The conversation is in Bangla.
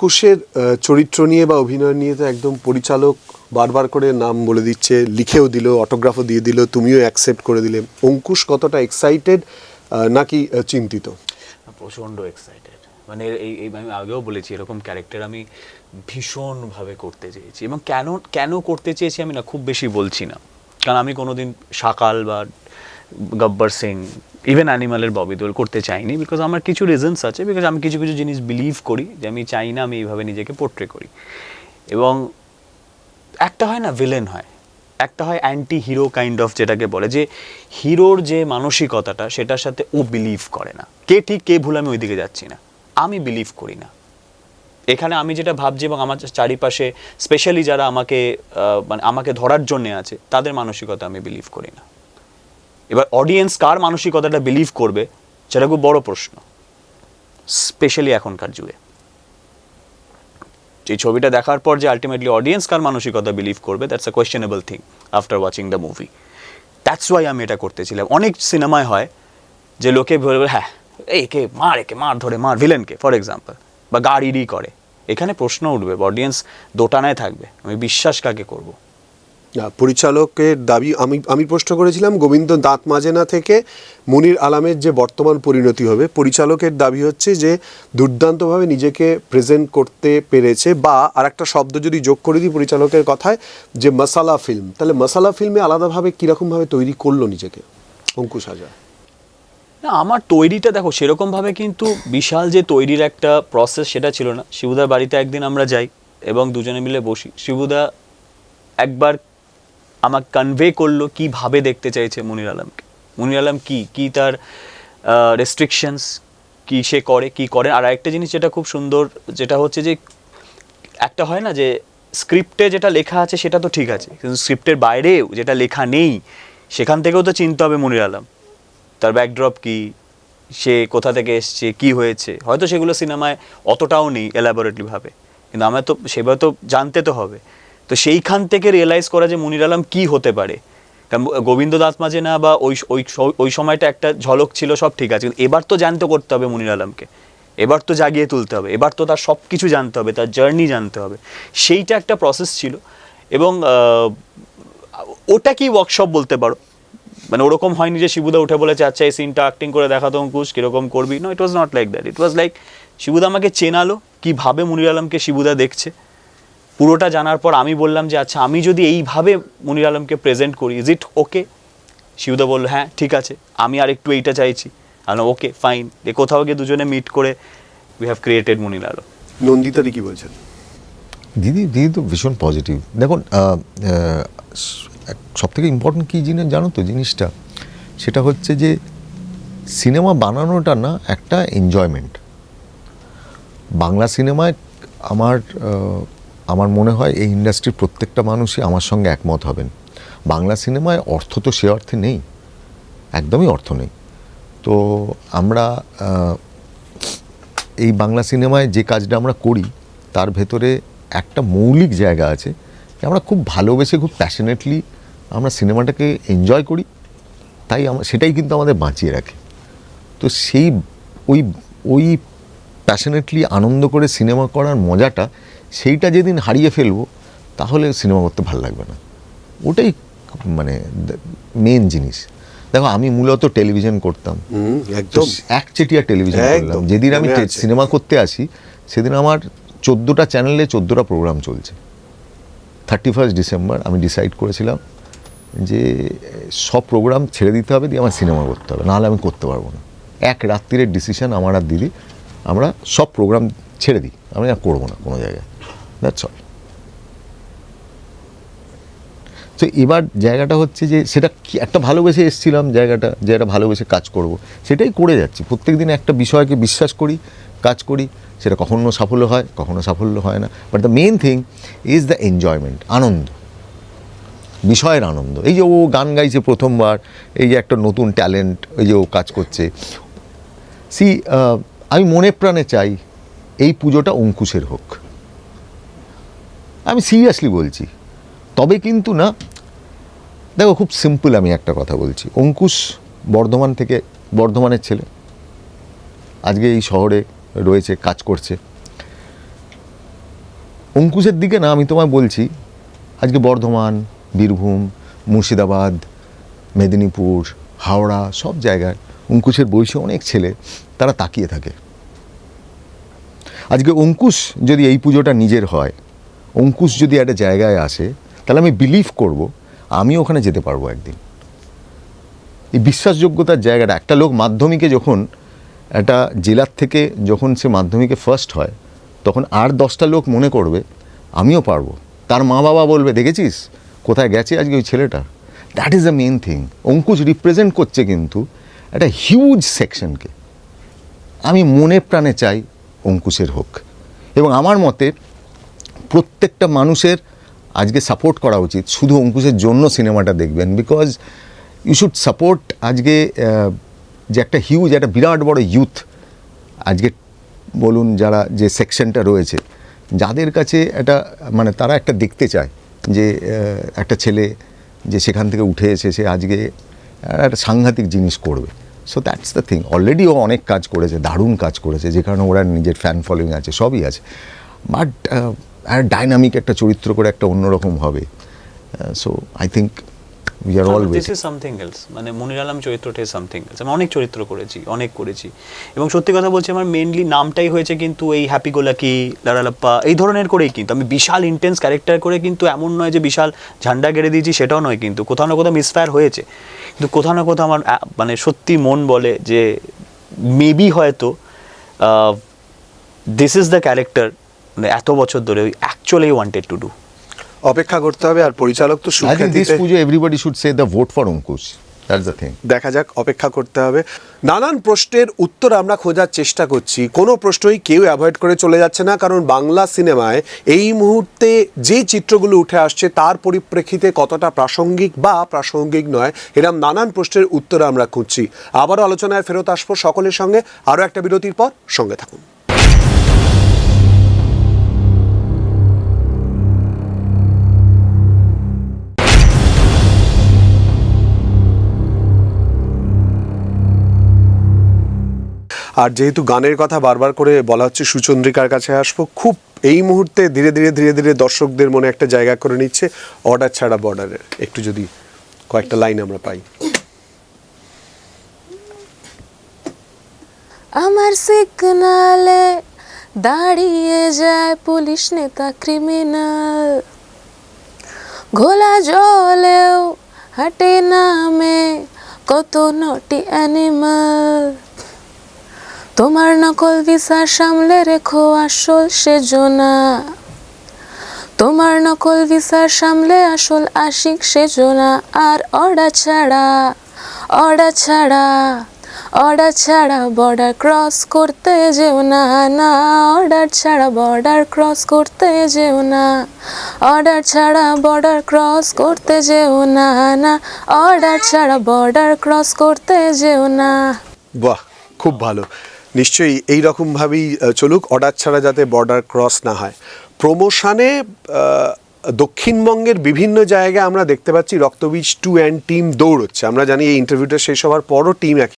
অঙ্কুশের চরিত্র নিয়ে বা অভিনয় নিয়ে তো একদম পরিচালক বারবার করে নাম বলে দিচ্ছে, লিখেও দিল অটোগ্রাফও দিয়ে দিল, তুমিও অ্যাকসেপ্ট করে দিলে। অঙ্কুশ কতটা এক্সাইটেড নাকি চিন্তিত? প্রচণ্ড এক্সাইটেড মানে এই এই আমি আগেও বলেছি, এরকম ক্যারেক্টার আমি ভীষণভাবে করতে চেয়েছি। এবং কেন কেন করতে চেয়েছি আমি না, খুব বেশি বলছি না। কারণ আমি কোনোদিন সাকাল বা গব্বর সিং ইভেন অ্যানিমালের ববি দোল করতে চাইনি বিকজ আমার কিছু রিজনস আছে বিকজ আমি কিছু কিছু জিনিস বিলিভ করি যে আমি চাই না আমি এইভাবে নিজেকে পোর্ট্রে করি। এবং একটা হয় না ভিলেন হয়। একটা হয় অ্যান্টি হিরো কাইন্ড অফ যেটাকে বলে যে হিরোর যে মানসিকতাটা সেটার সাথে ও বিলিভ করে না। কে ঠিক, কে ভুল আমি ওইদিকে যাচ্ছি না। আমি বিলিভ করি না। এখানে আমি যেটা ভাবছি এবং আমার চারিপাশে স্পেশালি যারা আমাকে মানে আমাকে ধরার জন্যে আছে, তাদের মানসিকতা আমি বিলিভ করি না। এবার অডিয়েন্স কার মানসিকতাটা বিলিভ করবে, সেটা খুব বড় প্রশ্ন স্পেশালি এখনকার যুগে। এই ছবিটা দেখার পর যে আলটিমেটলি অডিয়েন্স কার মানসিকতা বিলিভ করবে that's a questionable thing after watching the movie that's why আমি এটা করতেছিলাম। অনেক সিনেমায় হয় যে লোকে বলবে হ্যাঁ এই কে মার, একে মার, ধরে মার ভিলেনকে ফর এক্সাম্পল বা গাড়িরই করে। এখানে প্রশ্ন উঠবে অডিয়েন্স দোটানায় থাকবে, আমি বিশ্বাস কাকে করব? পরিচালকের দাবি, আমি আমি প্রশ্ন করেছিলাম গোবিন্দ দাঁত মাজেনা থেকে মুনির আলামের যে বর্তমান পরিণতি হবে। পরিচালকের দাবি হচ্ছে যে দুর্দান্তভাবে নিজেকে প্রেজেন্ট করতে পেরেছে বা আর একটা শব্দ যদি যোগ করে দিই পরিচালকের কথায়, যে মশালা ফিল্ম তাহলে মশালা ফিল্মে আলাদাভাবে কীরকমভাবে তৈরি করল নিজেকে? অঙ্কুশ হাজার। না, আমার তৈরিটা দেখো, সেরকমভাবে কিন্তু বিশাল যে তৈরির একটা প্রসেস সেটা ছিল না। শিবুদার বাড়িতে একদিন আমরা যাই এবং দুজনে মিলে বসি। শিবুদা একবার আমাকে কনভে করল কীভাবে দেখতে চাইছে মনির আলমকে। মনির আলম কি? কি তার রেস্ট্রিকশনস কি সে করে? কি করে? আর আরেকটা জিনিস যেটা খুব সুন্দর, যেটা হচ্ছে যে, একটা হয় না যে স্ক্রিপ্টে যেটা লেখা আছে সেটা তো ঠিক আছে। কিন্তু স্ক্রিপ্টের বাইরেও যেটা লেখা নেই, সেখান থেকেও তো চিনতে হবে মনির আলম। তার ব্যাকড্রপ কি? সে কোথা থেকে এসছে? কি হয়েছে? হয়তো সেগুলো সিনেমায় অতটাও নেই এলাবোরেটলি ভাবে। কিন্তু আমার তো সেভাবে তো জানতে তো হবে। তো সেইখান থেকে রিয়েলাইজ করা যে মুনির আলম কী হতে পারে। কারণ গোবিন্দ দাস মাঝে না বা ওই ওই ওই সময়টা একটা ঝলক ছিল, সব ঠিক আছে। কিন্তু এবার তো জানতে করতে হবে মুনির আলমকে। এবার তো জাগিয়ে তুলতে হবে। এবার তো তার সব কিছু জানতে হবে, তার জার্নি জানতে হবে। সেইটা একটা প্রসেস ছিল। এবং ওটা কি ওয়ার্কশপ বলতে পারো? মানে ওরকম হয়নি যে শিবুদা উঠে বলেছে আচ্ছা এই সিনটা অ্যাক্টিং করে দেখাতো অঙ্কুশ কীরকম করবি? না it was not like that it was like শিবুদা আমাকে চেনালো, কীভাবে মুনির আলমকে শিবুদা দেখছে? পুরোটা জানার পর আমি বললাম যে আচ্ছা আমি যদি এইভাবে মনির আলমকে প্রেজেন্ট করি ইজ ইট ওকে শিবুদা বলল হ্যাঁ ঠিক আছে আমি আর একটু এইটা চাইছি। আমি ওকে ফাইন এ কোথাও গিয়ে দুজনে মিট করে we have created Monir Alam. নন্দিতাদি কি বলছেন? দিদি দিদি তো ভীষণ পজিটিভ দেখুন সব থেকে ইম্পর্টেন্ট কী জিনিস জানো তো জিনিসটা? সেটা হচ্ছে যে সিনেমা বানানোটা না একটা এনজয়মেন্ট বাংলা সিনেমায় আমার আমার মনে হয় এই ইন্ডাস্ট্রির প্রত্যেকটা মানুষই আমার সঙ্গে একমত হবেন। বাংলা সিনেমায় অর্থ তো সে অর্থে নেই। একদমই অর্থ নেই। তো আমরা এই বাংলা সিনেমায় যে কাজটা আমরা করি, তার ভেতরে একটা মৌলিক জায়গা আছে যে আমরা খুব ভালোবেসে, খুব প্যাশনেটলি আমরা সিনেমাটাকে এনজয় করি। তাই সেটাই কিন্তু আমাদের বাঁচিয়ে রাখে। তো সেই ওই ওই প্যাশনেটলি আনন্দ করে সিনেমা করার মজাটা সেইটা যেদিন হারিয়ে ফেলব তাহলে সিনেমা করতে ভালো লাগবে না। ওটাই মানে মেন জিনিস। দেখো আমি মূলত টেলিভিশন করতাম। একদম। একচেটিয়া টেলিভিশন করলাম। যেদিন আমি। সিনেমা করতে আসি সেদিন আমার চোদ্দোটা চ্যানেলে চোদ্দোটা প্রোগ্রাম চলছে। থার্টি ফার্স্ট ডিসেম্বর আমি ডিসাইড করেছিলাম যে সব প্রোগ্রাম ছেড়ে দিতে হবে দিয়ে আমার সিনেমা করতে হবে। নাহলে আমি করতে পারব না। এক রাত্রিরের ডিসিশন আমার আর দিদি আমরা সব প্রোগ্রাম ছেড়ে দিই। আমি আর করব না কোনো জায়গায়। দ্যাটস অল তো এবার জায়গাটা হচ্ছে যে সেটা কি, একটা ভালোবেসে এসেছিলাম জায়গাটা যে একটা ভালোবেসে কাজ করব। সেটাই করে যাচ্ছি। প্রত্যেক দিন একটা বিষয়কে বিশ্বাস করি, কাজ করি, সেটা কখনো সাফল্য হয়, কখনো সাফল্য হয় না। But the main thing is the enjoyment আনন্দ। বিষয়ের আনন্দ। এই যে ও গান গাইছে প্রথমবার, এই যে একটা নতুন ট্যালেন্ট এই যে ও কাজ করছে। সি আমি মনে প্রাণে চাই এই পুজোটা অঙ্কুশের হোক। আমি সিরিয়াসলি বলছি। তবে কিন্তু না, দেখো খুব সিম্পল আমি একটা কথা বলছি। অঙ্কুশ বর্ধমান থেকে, বর্ধমানের ছেলে। আজকে এই শহরে রয়েছে, কাজ করছে। অঙ্কুশের দিকে না আমি তোমায় বলছি, আজকে বর্ধমান, বীরভূম, মুর্শিদাবাদ, মেদিনীপুর, হাওড়া সব জায়গায় অঙ্কুশের বয়সী অনেক ছেলে, তারা তাকিয়ে থাকে। আজকে অঙ্কুশ যদি এই পুজোটা নিজের হয় অঙ্কুশ যদি একটা জায়গায় আসে, তাহলে আমি বিলিভ করব আমি ওখানে যেতে পারব একদিন। এই বিশ্বাসযোগ্যতার জায়গাটা, একটা লোক মাধ্যমিকে যখন, একটা জেলার থেকে যখন সে মাধ্যমিকে ফার্স্ট হয়, তখন আর দশটা লোক মনে করবে, আমিও পারব। তার মা বাবা বলবে, দেখেছিস? কোথায় গেছে আজকে ওই ছেলেটা? That is the main thing Ankush represent করছে কিন্তু একটা হিউজ সেকশনকে আমি মনে প্রাণে চাই অঙ্কুশের হোক। এবং আমার মতে প্রত্যেকটা মানুষের আজকে সাপোর্ট করা উচিত। শুধু অঙ্কুশের জন্য সিনেমাটা দেখবেন বিকজ ইউ শুড সাপোর্ট আজকে যে একটা হিউজ একটা বিরাট বড় ইউথ আজকে বলুন যারা যে সেকশনটা রয়েছে, যাদের কাছে একটা মানে তারা একটা দেখতে চায় যে একটা ছেলে যে সেখান থেকে উঠে এসেছে আজকে একটা সাংঘাতিক জিনিস করবে। So that's the thing already ও অনেক কাজ করেছে, দারুণ কাজ করেছে যে কারণে ওরা নিজের ফ্যান ফলোয়িং আছে, সবই আছে। বাট ডাইনামিক একটা চরিত্র করে একটা অন্যরকম হবে। So I think we are all this is something else মানে মনির আলম চরিত্রটা সামথিং এলস আমি অনেক চরিত্র করেছি অনেক করেছি। এবং সত্যি কথা বলছি আমার মেনলি নামটাই হয়েছে কিন্তু এই হ্যাপি গোলাকি লারালাপ্পা এই ধরনের করেই কিন্তু। আমি বিশাল ইন্টেন্স ক্যারেক্টার করে কিন্তু এমন নয় যে বিশাল ঝান্ডা গেড়ে দিয়েছি সেটাও নয় কিন্তু। কোথাও না কোথাও মিসফায়ার হয়েছে। কিন্তু কোথাও না কোথাও আমার মানে সত্যি মন বলে যে মেবি হয়তো দিস ইজ দ্য ক্যারেক্টার মানে এত বছর ধরে ওই অ্যাকচুয়ালি ওয়ান্টেড টু ডু অপেক্ষা করতে হবে আর পরিচালক তো সুখ্যাতিতে Puja everybody should say the vote for Ankush that's the thing দেখা যাক অপেক্ষা করতে হবে। নানান প্রশ্নের উত্তর আমরা খোঁজার চেষ্টা করছি। কোনো প্রশ্নই কেউ অ্যাভয়েড করে চলে যাচ্ছে না কারণ বাংলা সিনেমায় এই মুহূর্তে যে চিত্রগুলো উঠে আসছে তার পরিপ্রেক্ষিতে কতটা প্রাসঙ্গিক বা প্রাসঙ্গিক নয় এরম নানান প্রশ্নের উত্তর আমরা খুঁজছি। আবারও আলোচনায় ফেরত আসব সকলের সঙ্গে। আরও একটা বিরতির পর সঙ্গে থাকুন। আর যেহেতু গানের কথা বারবার করে বলা হচ্ছে সুচন্দ্রিকার কাছে আসব, খুব এই মুহূর্তে ধীরে ধীরে ধীরে ধীরে দর্শকদের মনে একটা জায়গা করে নিচ্ছে অর্ডার ছাড়া বর্ডারের একটু যদি কয়েকটা লাইন আমরা পাই। আমার সিগনালে দাঁড়িয়ে যায় পুলিশ নেতা ক্রিমিনাল ঘোলা জলেও হাটে নামে কত নটি অ্যানিমাল তোমার নকল ভিসা সামলে রেখো আসল সেজনা। তোমার নকল ভিসা সামলে আসল আশিক সেজনা। আর অর্ডা ছাড়া অর্ডা ছাড়া, অর্ডার ছাড়া বর্ডার ক্রস করতে যেও না। না, অর্ডার ছাড়া বর্ডার ক্রস করতে যেও না। অর্ডার ছাড়া বর্ডার ক্রস করতে যেও না। না, অর্ডার ছাড়া বর্ডার ক্রস করতে যেও না। বাহ, খুব ভালো। নিশ্চয়ই এই রকমভাবেই চলুক, অর্ডার ছাড়া যাতে বর্ডার ক্রস না হয়। প্রমোশনে দক্ষিণবঙ্গের বিভিন্ন জায়গায় আমরা দেখতে পাচ্ছি রক্তবীজ টু অ্যান্ড টিম দৌড়চ্ছে। আমরা জানি এই ইন্টারভিউটা শেষ হওয়ার পরও টিম